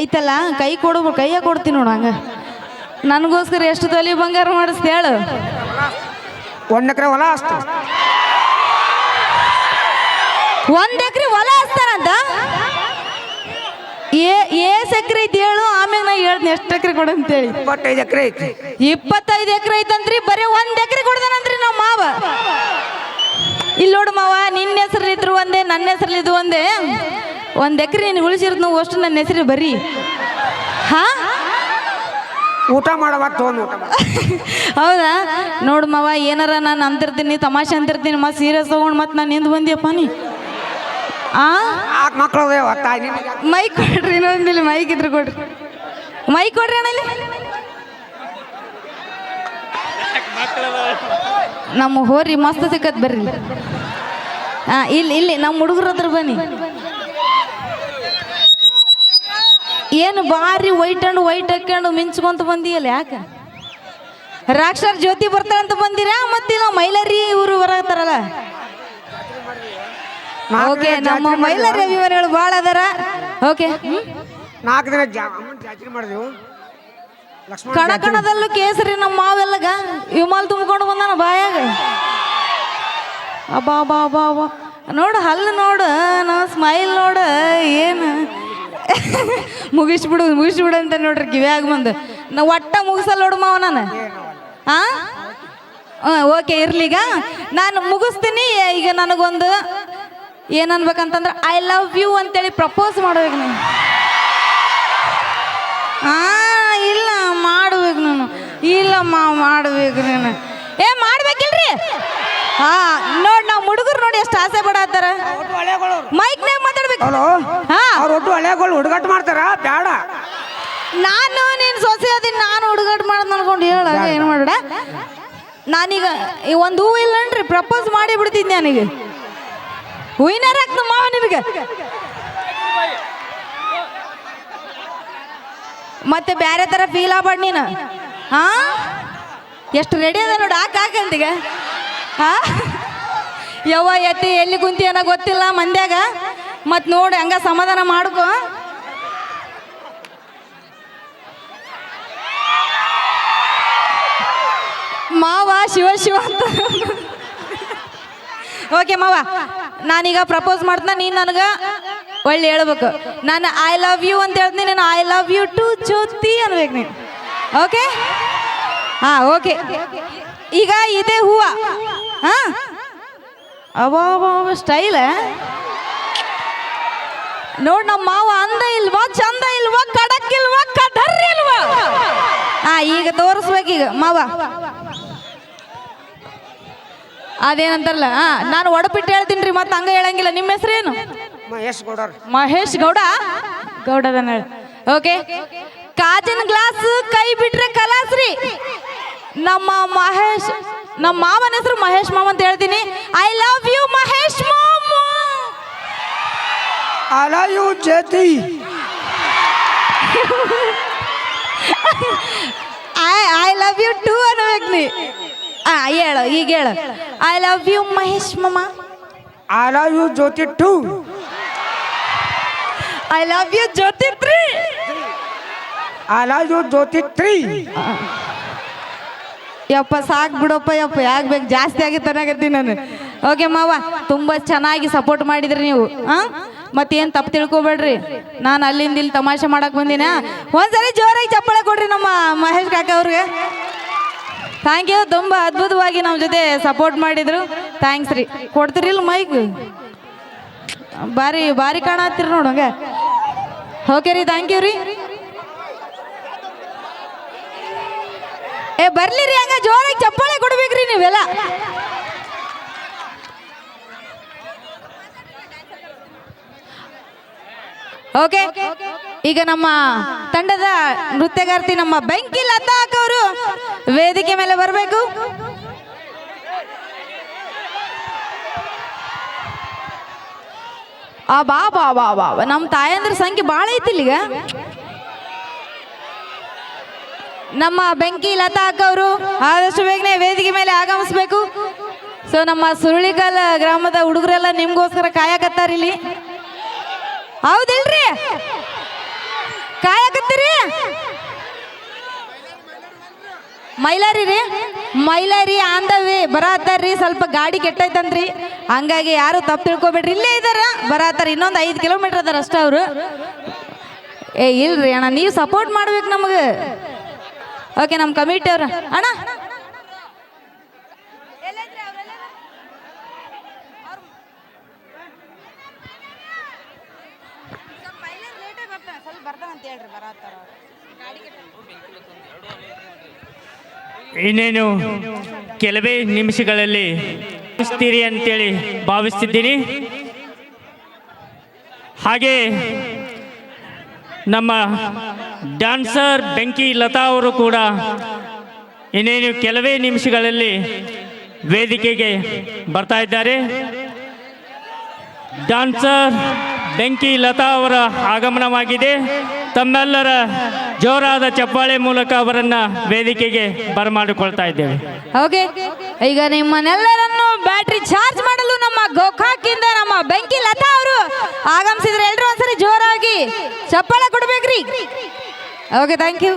ಐತಲ್ಲ? ಕೈ ಕೊಡು ಕೈಯ ಕೊಡ್ತೀನಿ ನೋಡು ಹಂಗ. ನನಗೋಸ್ಕರ ಎಷ್ಟು ತೊಲಿ ಬಂಗಾರ ಮಾಡಿಸ್ತಿ ಹೇಳು. ಒಂದ್ ಎಕರೆ ಹೊಲ ಅಷ್ಟು. ಒಂದ್ ಎಕರೆ ಹೊಲ ಹಚ್ತಾರಂತ ಏ ಏ ಎಕರೆ ಐತಿ ಹೇಳು ಆಮೇಲೆ ನಾ ಹೇಳ್ತೀನಿ ಎಷ್ಟು ಎಕರೆ ಕೊಡು ಅಂತೇಳಿ. ಇಪ್ಪತ್ತೈದು ಎಕರೆ ಐತಿ. ಇಪ್ಪತ್ತೈದು ಎಕರೆ ಐತಂತ್ರಿ ಬರೀ ಒಂದು ಎಕರೆ ಕೊಡ್ದಾನಂತ್ರಿ ನಮ್ಮ ಮಾವ. ಇಲ್ಲಿ ನೋಡು ಮಾವ ನಿನ್ನ ಹೆಸರಲ್ಲಿದ್ರು ಒಂದೇ ನನ್ನ ಹೆಸರಲ್ಲಿದ್ದು ಒಂದೇ. ಒಂದ್ ಎಕರೆ ನೀನು ಉಳಿಸಿರೋದು ನಾವು ಅಷ್ಟು ನನ್ನ ಹೆಸರು ಬರೀ. ಹಾ? ಊಟ ಮಾಡವಾಗ ತೊಗೊಂಡು ಊಟ ಮಾಡ ಹೌದಾ? ನೋಡು ಮಾವ ಏನಾರ ನಾನು ಅಂತಿರ್ತೀನಿ ತಮಾಷೆ ಅಂತಿರ್ತೀನಿ ಮತ್ತೆ ಸೀರಿಯಸ್ ತಗೊಂಡು ಮತ್ತೆ ನಾನು ನಿಂದು ಬಂದಿಯಪ್ಪ ನೀ. ಆ? ಮಕ್ಕಳು ನಿನಗೆ? ಮೈಕ್ ಕೊಡ್ರಿ ಇನ್ನೊಂದಿಲ್ಲ ಮೈಕ್ ಇದ್ರೆ ಕೊಡ್ರಿ. ಮೈಕ್ ಕೊಡ್ರಿ ಅಣ್ಣ ಇಲ್ಲಿ. ನಮ್ಮ ಹೋರಿ ಮಸ್ತ್ ಸಿಕ್ಕತ್ ಬರ್ರಿ. ಹಾಂ ಇಲ್ಲಿ ಇಲ್ಲಿ ನಮ್ಮ ಹುಡುಗರ ಹತ್ರ ಬನ್ನಿ. ಏನು ಬಾರಿ ವೈಟ್ ಅಂಡ್ ವೈಟ್ ಹಾಕೊಂಡು ಮಿಂಚ್ಕೊಂತ ಬಂದಿಯಲ್ಲ ಯಾಕೆ? ರಾಕ್ಷರ್ ಜ್ಯೋತಿ ಬರ್ತಾರಂತ ಬಂದಿರಾ? ಮತ್ತೆ ನಾವು ಮೈಲಾರಿ ಇವರು ಬರತ್ತಾರಲ್ಲ ಓಕೆ ನಮ್ಮ ಮೈಲರಿ ಅಭಿಮಾನಿಗಳು ಭಾಳ ಅದಾರ. ಓಕೆ ನಾಲ್ಕು ದಿನ ಜಾತ್ರೆ ಮಾಡಿದೆವು. ಲಕ್ಷ್ಮಣ ಕಣಕಣದಲ್ಲೂ ಕೇಸರಿ ನಮ್ಮ ಮಾವೆಲ್ಲಗ. ವಿಮಾಲ್ ತುಂಬಿಕೊಂಡು ಬಂದಾನ ಬಾಯಾಗ. ಅಬ್ಬಾ ಅಬ್ಬಾ ಅಬ್ಬಾ ಅಬ್ಬಾ. ನೋಡು ಹಲ್ಲು ನೋಡು ನಾವು ಸ್ಮೈಲ್ ನೋಡು ಏನು? ಮುಗಿಸ್ಬಿಡು ಮುಗಿಸ್ಬಿಡು ಅಂತ ನೋಡ್ರಿ ಕಿವ್ಯಾಗ ಬಂದು. ನಾ ಒಟ್ಟ ಮುಗಿಸಲ್ಲ ಮಾವ ನಾನು? ಆ? ಹಾಂ ಓಕೆ ಈಗ. ನಾನು ಮುಗಿಸ್ತೀನಿ. ಈಗ ನನಗೊಂದು ಏನನ್ಬೇಕಂತಂದ್ರೆ ಐ ಲವ್ ಯು ಅಂತೇಳಿ ಪ್ರಪೋಸ್ ಮಾಡ್ಬೇಕು ನೀನು. ಆ, ಇಲ್ಲ ಮಾಡ್ಬೇಕು ನಾನು. ಇಲ್ಲಮ್ಮ ಮಾಡ್ಬೇಕು ನೀನು. ಏ, ಮಾಡ್ಬೇಕಿಲ್ರಿ? ಹಾ ನೋಡ್ ನಾವು ಹುಡುಗರು ನೋಡಿ ಎಷ್ಟು ಆಸೆ ಪಡತ್ತಾರ. ಮೈಕ್ ಮೈಕ್ನಾಗ ಮಾತಾಡ್ಬೇಕು. ಹಲೋ? ಹಾ. ಅವ್ರ ಒಟ್ಟು ಹಳೆಗಳು ಹುಡುಗಾಟ ಮಾಡ್ತಾರ? ಬೇಡ ನಾನು ನೀನು ಸೊಸೆ ಅದೀನಿ ನಾನು ಹುಡುಗಾಟ ಮಾಡೋದು ಅನ್ಕೊಂಡು ಹೇಳ ಏನು ಮಾಡಬೇಡ ನಾನೀಗ ಈ ಒಂದು ಹೂವು ಇಲ್ಲನ್ರಿ ಪ್ರಪೋಸ್ ಮಾಡಿ ಬಿಡ್ತಿದ್ದೆ ನನಗೆ. ಹೂವಿನಾರ ಹಾಕ್ತ ಮಾವ ನಿಮಗೆ. ಮತ್ತೆ ಬೇರೆ ಥರ ಫೀಲ್ ಆಗ್ಬೇಡ ನೀನು. ಹಾ? ಎಷ್ಟು ರೆಡಿ ಅದ ನೋಡಿ ಹಾಕ್ ಹಾಕಂತೀಗ ಹಾ? ಯವ್ವ, ಎತ್ತಿ ಎಲ್ಲಿ ಕುಂತಿ ಏನೋ ಗೊತ್ತಿಲ್ಲ ಮಂದ್ಯಾಗ. ಮತ್ತು ನೋಡಿ, ಹಂಗ ಸಮಾಧಾನ ಮಾಡ್ಕೊ. ಮಾವ, ಶಿವ ಶಿವ ಅಂತ. ಓಕೆ, ಮಾವ. ನಾನೀಗ ಪ್ರಪೋಸ್ ಮಾಡ್ತಾ ನೀನು ನನಗೆ ಒಳ್ಳೆ ಹೇಳ್ಬೇಕು. ನಾನು ಐ ಲವ್ ಯು ಅಂತ ಹೇಳ್ತೀನಿ, ನಾನು I love you too Jyoti ಅನ್ಬೇಕು ನೀನು. ಓಕೆ? ಹಾಂ, ಓಕೆ. ಈಗ ಇದೇ ಹೂವ. ಹಾಂ? ಅವ ಸ್ಟೈಲ ನೋಡ್ ನಮ್ಮ ಮಾವ ಅಂದ ಇಲ್ವಾ ಚಂದ ಇಲ್ವಾ ಕಡಕ್ ಇಲ್ವಾ ಕಡರ್ ಇಲ್ವಾ? ತೋರಿಸ್ಬೇಕು ಈಗ ತೋರಿಸ್ಬೇಕೀಗ ಮಾವ. ಅದೇನಂತಾರಲ್ಲ ಹಾ ನಾನು ಒಡಪಿಟ್ಟು ಹೇಳ್ತೀನಿ ರೀ ಮತ್ತೆ ಹಂಗ ಹೇಳಂಗಿಲ್ಲ. ನಿಮ್ಮ ಹೆಸರೇನು? ಮಹೇಶ್ ಗೌಡ ಮಹೇಶ್ ಗೌಡ? ಗೌಡದನ ಓಕೆ ಕಾಜಿನ ಗ್ಲಾಸ್ ಕೈ ಬಿಟ್ರೆ ಕಲಾಸ್ ರೀ ನಮ್ಮ ಮಹೇಶ್ ನಮ್ಮ ಮಾವನ ಹೆಸರು ಮಹೇಶ್ ಮಾವ ಅಂತ ಹೇಳ್ತೀನಿ. ಐ ಲವ್ ಯು ಮಹೇಶ್ ಮಾಮ ಅಲ you Jyothi I I love you too ಅನ್ಬೇಕು ನೀ ಆ ಹೇಳು ಈಗ ಹೇಳು. ಐ ಲವ್ ಯು ಮಹೇಶ್ ಮಾಮ. I love you Jyothi two I love you Jyothi three love you Jyothi three ಯಪ್ಪ, ಸಾಕು ಬಿಡಪ್ಪ, ಯಪ್ಪ, ಯಾಕೆ ಬೇಕು? ಜಾಸ್ತಿ ಆಗಿತ್ತು ಅನ್ನಕತ್ತೀನಿ ನಾನು. ಓಕೆ ಮಾವ, ತುಂಬ ಚೆನ್ನಾಗಿ ಸಪೋರ್ಟ್ ಮಾಡಿದ್ರಿ ನೀವು. ಹಾಂ ಮತ್ತೇನು ತಪ್ಪು ತಿಳ್ಕೊಬೇಡ್ರಿ. ನಾನು ಅಲ್ಲಿಂದ ಇಲ್ಲಿ ತಮಾಷೆ ಮಾಡಕ್ಕೆ ಬಂದಿನ? ಒಂದ್ಸರಿ ಜೋರಾಗಿ ಚಪ್ಪಾಳೆ ಕೊಡ್ರಿ ನಮ್ಮ ಮಹೇಶ್ ಕಾಕ ಅವ್ರಿಗೆ. ಥ್ಯಾಂಕ್ ಯು ತುಂಬ ಅದ್ಭುತವಾಗಿ ನಮ್ಮ ಜೊತೆ ಸಪೋರ್ಟ್ ಮಾಡಿದ್ರು. ಥ್ಯಾಂಕ್ಸ್ ರೀ. ಕೊಡ್ತೀರಿಲ್ಲ ಮೈಕ್ ಭಾರಿ ಭಾರಿ ಕಾಣತ್ತೀರಿ ನೋಡಂಗೆ ಓಕೆ ರೀ ಥ್ಯಾಂಕ್ ಯು ರೀ. ಏ ಬರ್ಲಿ ರೀ ಹಂಗ, ಜೋರಾಗಿ ಚಪ್ಪಾಳೆ ಕೊಡ್ಬೇಕ್ರಿ ನೀವೆಲ್ಲ ಓಕೆ, ಈಗ ನಮ್ಮ ತಂಡದ ನೃತ್ಯಗಾರ್ತಿ ನಮ್ಮ ಬೆಂಕಿ ಲತಾ ಅವರು ವೇದಿಕೆ ಮೇಲೆ ಬರಬೇಕು ಆ, ಬಾ ಬಾ ಬಾ ಬಾ. ನಮ್ಮ ತಾಯಂದ್ರ ಸಂಖ್ಯೆ ಭಾಳ ಐತಿ ಈಗ ನಮ್ಮ ಬೆಂಕಿ ಲತಾ ಅಕ್ಕ ಅವರು ಆದಷ್ಟು ಬೇಗನೆ ವೇದಿಕೆ ಮೇಲೆ ಆಗಮಿಸ್ಬೇಕು. ಸೊ ನಮ್ಮ ಸುರುಳಿಕಲ್ ಗ್ರಾಮದ ಹುಡುಗರೆಲ್ಲ ನಿಮ್ಗೋಸ್ಕರ ಕಾಯಕತ್ತಾರ ಇಲ್ಲಿ. ಹೌದಿಲ್ರಿ? ಕಾಯಕತ್ತೀರಿ? ಮೈಲಾರಿ ರೀ, ಮೈಲಾರಿ ಆನ್ ದ ಸ್ವಲ್ಪ ಗಾಡಿ ಕೆಟ್ಟೈತಂದ್ರಿ ಹಂಗಾಗಿ ಯಾರು ತಪ್ಪು ತಿಳ್ಕೊಬೇಡ್ರಿ. ಇಲ್ಲೇ ಇದಾರ ಬರತ್ತಾರ ಇನ್ನೊಂದು ಐದು ಕಿಲೋಮೀಟರ್ ಅದಾರ ಅಷ್ಟ ಅವರು. ಏ, ಇಲ್ರಿ ಅಣ್ಣ, ನೀವು ಸಪೋರ್ಟ್ ಮಾಡ್ಬೇಕು ನಮಗೆ. ಓಕೆ ನಮ್ಮ ಕಮಿಟಿ ಅವ್ರ. ಅಣ್ಣ. ಇನ್ನೇನು ಕೆಲವೇ ನಿಮಿಷಗಳಲ್ಲಿ ಅಂತೇಳಿ ಭಾವಿಸ್ತಿದ್ದೀನಿ. ಹಾಗೆ ನಮ್ಮ ಡ್ಯಾನ್ಸರ್ ಬೆಂಕಿ ಲತಾ ಅವರು ಕೂಡ ಇನ್ನೇನು ಕೆಲವೇ ನಿಮಿಷಗಳಲ್ಲಿ ವೇದಿಕೆಗೆ ಬರ್ತಾ ಇದ್ದಾರೆ. ಡ್ಯಾನ್ಸರ್ ಬೆಂಕಿ ಲತಾ ಅವರ ಆಗಮನವಾಗಿದೆ. ತಮ್ಮೆಲ್ಲರ ಜೋರಾದ ಚಪ್ಪಾಳೆ ಮೂಲಕ ಅವರನ್ನ ವೇದಿಕೆಗೆ ಬರಮಾಡಿಕೊಳ್ತಾ ಇದ್ದೇವೆ. ಓಕೆ ಈಗ ನಿಮ್ಮನ್ನೆಲ್ಲರನ್ನು ಬ್ಯಾಟ್ರಿ ಚಾರ್ಜ್ ಮಾಡಲು ನಮ್ಮ ಗೋಕಾಕಿಂದ ನಮ್ಮ ಬೆಂಕಿ ಲತಾ ಅವರು ಆಗಮಿಸಿದ್ರೆ. ಎಲ್ಲರೂ ಒಂದ್ಸರಿ ಜೋರಾಗಿ ಚಪ್ಪಾಳೆ ಕೊಡ್ಬೇಕ್ರಿ. Okay thank you